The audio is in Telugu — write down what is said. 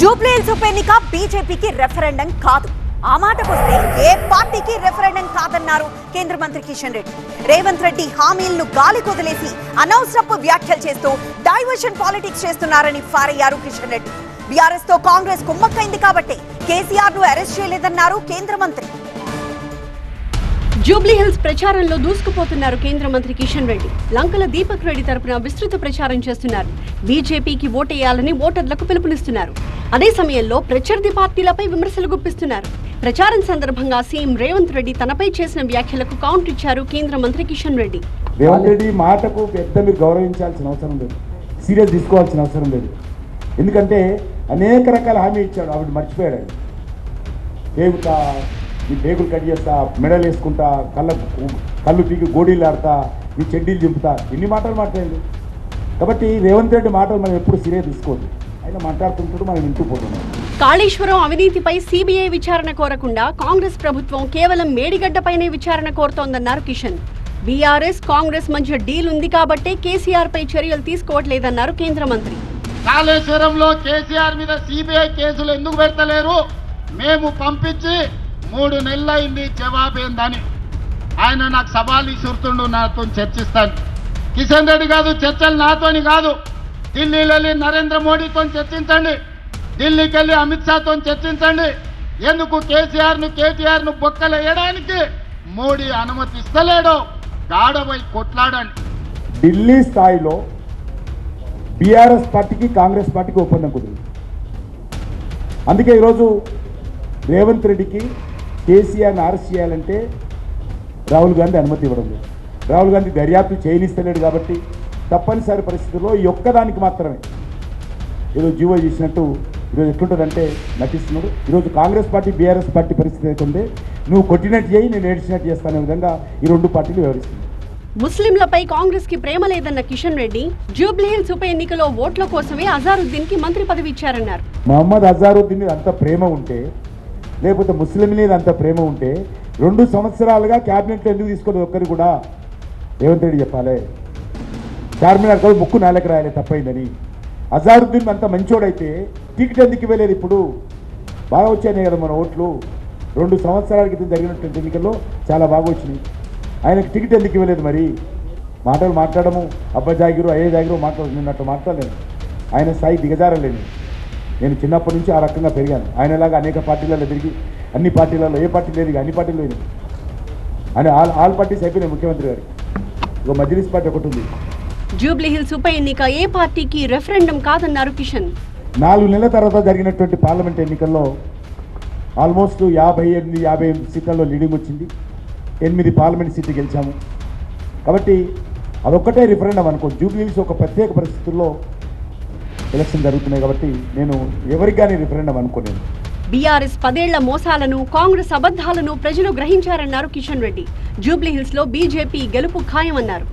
జూబ్లీహిల్స్ ఉప ఎన్నిక బీజేపీకి రెఫరెండం కాదు. ఆ మాటకొస్తే ఏ పార్టీకి రెఫరెండం కాదన్నారు కేంద్ర మంత్రి కిషన్ రెడ్డి. రేవంత్ రెడ్డి హామీలను గాలి కుదిలేసి అనవసరపు వ్యాఖ్యలు చేస్తూ డైవర్షన్ పాలిటిక్స్ చేస్తున్నారని ఫారయ్యారు కిషన్ రెడ్డి. బీఆర్ఎస్తో కాంగ్రెస్ కుమ్మక్కైంది కాబట్టి కేసీఆర్ను అరెస్ట్ చేయలేదన్నారు కేంద్ర మంత్రి. జూబ్లీహిల్స్ ప్రచారంలో దూసుకుపోతున్నారు కేంద్ర మంత్రి కిషన్ రెడ్డి. లంకల దీపక్ రెడ్డి తరపున విస్తృత ప్రచారం చేస్తున్నారు. బీజేపీకి ఓటేయాలని ఓటర్లకు పిలుపునిస్తున్నారు. అదే సమయంలో ప్రత్యర్థి పార్టీలపై విమర్శలు గుప్పిస్తున్నారు. ప్రచారం సందర్భంగా సీఎం రేవంత్ రెడ్డి తనపై చేసిన వ్యాఖ్యలకు కౌంటర్ ఇచ్చారు కేంద్ర మంత్రి కిషన్ రెడ్డి. రేవంత్ రెడ్డి మాటకు పెద్ద మీరు గౌరవించాల్సిన అవసరం లేదు. సీరియస్ తీసుకోవాల్సిన అవసరం లేదు. ఎందుకంటే అనేక రకాల హామీ ఇచ్చాడు. ఆవిడ మర్చిపోయాడు ఆయన. ఈ పేగులు కట్ చేస్తా మెడలు వేసుకుంటా కళ్ళ కళ్ళు పీకి గోడీలు ఆడతా ఈ చెడ్డీలు దింపుతా ఇన్ని మాటలు మాట్లాడాడు కాబట్టి రేవంత్ రెడ్డి మాటలు మనం ఎప్పుడు సీరియస్ తీసుకోవద్దు. ఆయన మాట్లాడుతుంటాడు మనం వింటూ పోతున్నాం. కాళేశ్వరం అవినీతిపై సీబీఐ విచారణ కోరకుండా కాంగ్రెస్ ప్రభుత్వం కేవలం మేడిగడ్డపైనే విచారణ కోరుతోందన్నారు కిషన్. బీఆర్ఎస్ కాంగ్రెస్ మధ్య డీల్ ఉంది కాబట్టే కేసీఆర్ పై చర్యలు తీసుకోవట్లేదన్నారు కేంద్ర మంత్రి. కాళేశ్వరంలో కేసీఆర్ మీద సిబిఐ కేసులు ఎందుకు పెడతలేరు? మేము పంపించి మూడు నెలలైంది జవాబేందని. ఆయన నాకు సవాల్ ఇసురుతుండు నాతో చర్చిస్తాను. కిషన్ రెడ్డి కాదు చర్చలు నాతోని కాదు. ఢిల్లీలో వెళ్ళి నరేంద్ర మోడీతో చర్చించండి. ఢిల్లీకి వెళ్ళి అమిత్ షాతో చర్చించండి. ఎందుకు కేసీఆర్ను కేటీఆర్ను బొక్కలేయడానికి మోడీ అనుమతిస్తలేడు గాఢవై కొట్లాడండి. ఢిల్లీ స్థాయిలో బీఆర్ఎస్ పార్టీకి కాంగ్రెస్ పార్టీకి ఒప్పందం కుదిరింది. అందుకే ఈరోజు రేవంత్ రెడ్డికి కేసీఆర్ని అరెస్ట్ చేయాలంటే రాహుల్ గాంధీ అనుమతి ఇవ్వడం లేదు. రాహుల్ గాంధీ దర్యాప్తు చేయనిస్తలేడు కాబట్టి తప్పనిసరి పరిస్థితుల్లో ఈ ఒక్కదానికి మాత్రమే ఈరోజు జీవో చేసినట్టు ఈరోజు ఎట్లుంటుందంటే నటిస్తున్నాడు. ఈరోజు కాంగ్రెస్ పార్టీ బీఆర్ఎస్ పార్టీ పరిస్థితి అయితే నువ్వు కొట్టినట్టు చేయి నేను ఏడ్చినట్టు చేస్తానే విధంగా ఈ రెండు పార్టీలు వ్యవహరిస్తుంది ముస్లింలపై కాంగ్రెస్కి ప్రేమ లేదన్న కిషన్ రెడ్డి జూబ్లీహిల్స్ ఉప ఎన్నికలో ఓట్ల కోసమే అజారుద్దీన్కి మంత్రి పదవి ఇచ్చారన్నారు. మహమ్మద్ అజారుద్దీన్ అంత ప్రేమ ఉంటే లేకపోతే ముస్లిం మీద అంత ప్రేమ ఉంటే రెండు సంవత్సరాలుగా క్యాబినెట్లో ఎందుకు తీసుకోలేదు ఒక్కరు కూడా? రేవంత్ రెడ్డి చెప్పాలి. చార్మినార్ కూడా ముక్కు నాలుగు రాయాలి తప్పైందని. అజారుద్దీన్ అంత మంచోడైతే టికెట్ ఎందుకు ఇవ్వలేదు ఇప్పుడు? బాగా వచ్చాయి కదా మన ఓట్లు. రెండు సంవత్సరాల క్రితం జరిగినటువంటి ఎన్నికల్లో చాలా బాగా వచ్చినాయి. ఆయనకు టికెట్ ఎందుకు ఇవ్వలేదు మరి? మాటలు మాట్లాడము. అబ్బా జాగిరు అయ్యే జాగిరు మాట్లాడు నిన్నట్టు మాట్లాడలేదు ఆయన స్థాయి దిగజారలేదు నేను చిన్నప్పటి నుంచి ఆ రకంగా పెరిగాను. ఆయనలాగా అనేక పార్టీలలో తిరిగి అన్ని పార్టీలలో ఏ పార్టీ లేదు అన్ని పార్టీలు లేదు అని ఆల్ ఆల్ పార్టీస్ అయిపోయినాయి ముఖ్యమంత్రి గారికి ఇక మజ్లిస్ పార్టీ ఒకటి ఉంది. జూబ్లీహిల్స్ ఉప ఎన్నిక ఏ పార్టీకి రెఫరెండం కాదన్నారు కిషన్? నాలుగు నెలల తర్వాత జరిగినటువంటి పార్లమెంట్ ఎన్నికల్లో ఆల్మోస్ట్ యాభై ఎనిమిది యాభై ఎనిమిది సీట్లలో లీడింగ్ వచ్చింది. ఎనిమిది పార్లమెంట్ సీట్లు గెలిచాము. కాబట్టి అదొక్కటే రిఫరెండం అనుకో జూబ్లీస్ ఒక ప్రత్యేక పరిస్థితుల్లో ఎలక్షన్ జరుగుతున్నాయి కాబట్టి నేను ఎవరికి కానీ రిఫరెండం అనుకోలేను బీఆర్ఎస్ పదేళ్ళ మోసాలను కాంగ్రెస్ అబద్ధాలను ప్రజలు గ్రహించారన్నారు కిషన్ రెడ్డి. జూబ్లీహిల్స్లో బీజేపీ గెలుపు ఖాయమన్నారు.